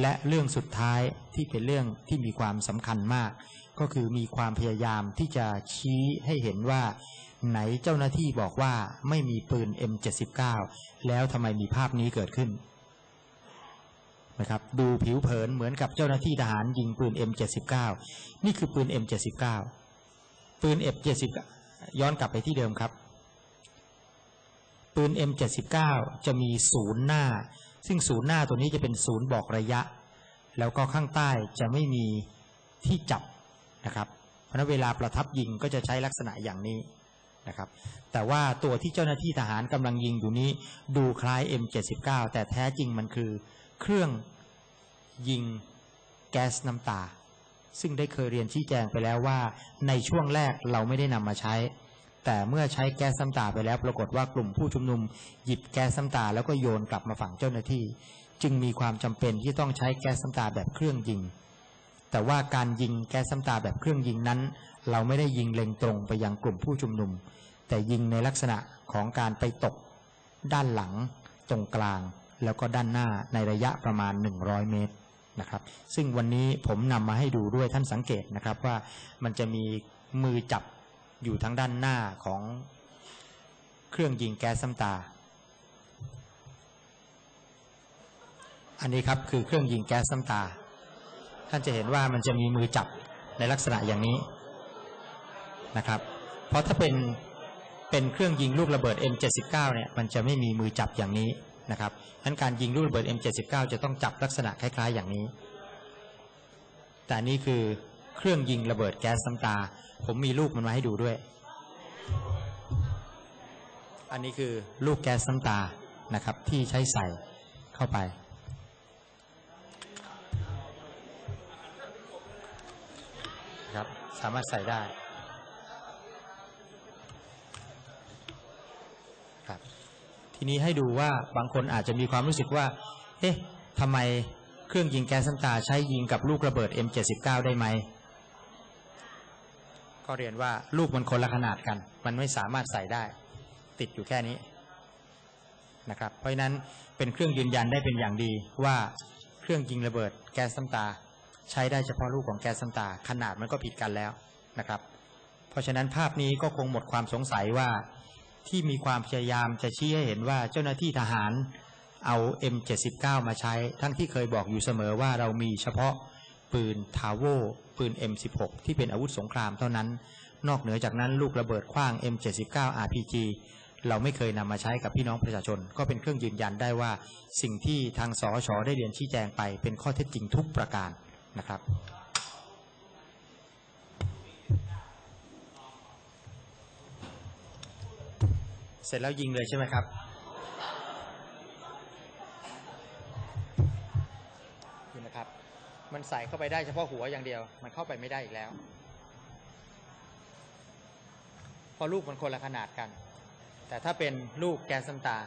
และเรื่องสุดท้ายที่เป็นเรื่องที่มีความสำคัญมาก ก็คือมีความพยายามที่จะชี้ให้เห็นว่า ไหนเจ้าหน้าที่บอกว่าไม่มีปืน M79 แล้วทำไมมีภาพนี้เกิดขึ้นนะครับดูผิวเผินเหมือนกับเจ้าหน้าที่ทหารยิงปืน M79 นี่คือปืน M79 ปืน F79 ย้อนกลับไปที่เดิมครับ ปืน M79 จะมีศูนย์หน้า ซึ่งศูนย์หน้าตัวนี้จะเป็นศูนย์บอกระยะ แล้วก็ข้างใต้จะไม่มีที่จับนะครับ เพราะนั้นเวลาประทับยิงก็จะใช้ลักษณะอย่างนี้นะครับ แต่ว่าตัวที่เจ้าหน้าที่ทหารกำลังยิงอยู่นี้ ดูคล้าย M79 แต่แท้จริงมันคือ เครื่องยิงแก๊สน้ำตา ซึ่งได้เคยเรียนชี้แจงไปแล้วว่า ในช่วงแรกเราไม่ได้นำมาใช้ แต่เมื่อใช้แก๊สน้ำตาไปแล้ว ปรากฏว่ากลุ่มผู้ชุมนุมหยิบแก๊สน้ำตาแล้วก็โยนกลับมาฝั่งเจ้าหน้าที่ จึงมีความจำเป็นที่ต้องใช้แก๊สน้ำตาแบบเครื่องยิง แต่ว่าการยิงแก๊สน้ำตาแบบเครื่องยิงนั้น เราไม่ได้ยิงเล็งตรงไปยังกลุ่มผู้ชุมนุม แต่ยิงในลักษณะของการไปตก ด้านหลัง ตรงกลาง แล้วก็ด้านหน้าในระยะประมาณ 100 เมตรนะครับ ซึ่งวันนี้ผมนำมาให้ดูด้วยท่านสังเกตนะครับว่ามันจะมีมือจับ อยู่ทั้งด้านหน้าของเครื่องยิงแก๊สน้ำตา อันนี้ครับคือเครื่องยิงแก๊สน้ำตา ท่านจะเห็นว่ามันจะมีมือจับในลักษณะอย่างนี้นะครับ เพราะถ้าเป็นเป็นเครื่องยิงลูกระเบิด M79 เนี่ยมันจะไม่มีมือจับอย่างนี้นะครับฉะนั้นการยิงลูกระเบิด M79 จะต้องจับลักษณะคล้าย ๆ อย่างนี้ แต่นนี่คือ เครื่องยิงระเบิดแก๊สน้ำตา ผมมีลูกมันมาให้ดูด้วย อันนี้คือลูกแก๊สน้ำตานะครับ ที่ใช้ใส่เข้าไป ครับสามารถใส่ได้ครับ ทีนี้ให้ดูว่าบางคนอาจจะมีความรู้สึกว่า เอ๊ะทำไมเครื่องยิงแก๊สน้ำตาใช้ยิงกับลูกระเบิด M79 ได้ไหม ก็เรียนว่าลูกมันคนละขนาดกัน มันไม่สามารถใส่ได้ ติดอยู่แค่นี้นะครับ เพราะฉะนั้นเป็นเครื่องยืนยันได้เป็นอย่างดีว่าเครื่องยิงระเบิดแก๊สน้ำตา ใช้ได้เฉพาะลูกของแก๊สน้ำตา ขนาดมันก็ผิดกันแล้วนะครับ เพราะฉะนั้นภาพนี้ก็คงหมดความสงสัยว่าที่มีความพยายามจะชี้ให้เห็นว่าเจ้าหน้าที่ทหารเอา M79 มาใช้ ทั้งที่เคยบอกอยู่เสมอว่าเรามีเฉพาะ ปืนทาโวปืน M16 ที่เป็นอาวุธสงครามเท่านั้น นอกเหนือจากนั้นลูกระเบิดขว้าง M79 RPG เราไม่เคยนำมาใช้กับพี่น้องประชาชน ก็เป็นเครื่องยืนยันได้ว่า สิ่งที่ทางสอชอได้เรียนชี้แจงไป เป็นข้อเท็จจริงทุกประการนะครับเสร็จแล้วยิงเลยใช่ไหมครับ มันใส่เข้าไปได้เฉพาะหัวอย่างเดียว มันเข้าไปไม่ได้อีกแล้วเพราะลูกมันคนละขนาดกัน แต่ถ้าเป็นลูกแก๊สน้ำตา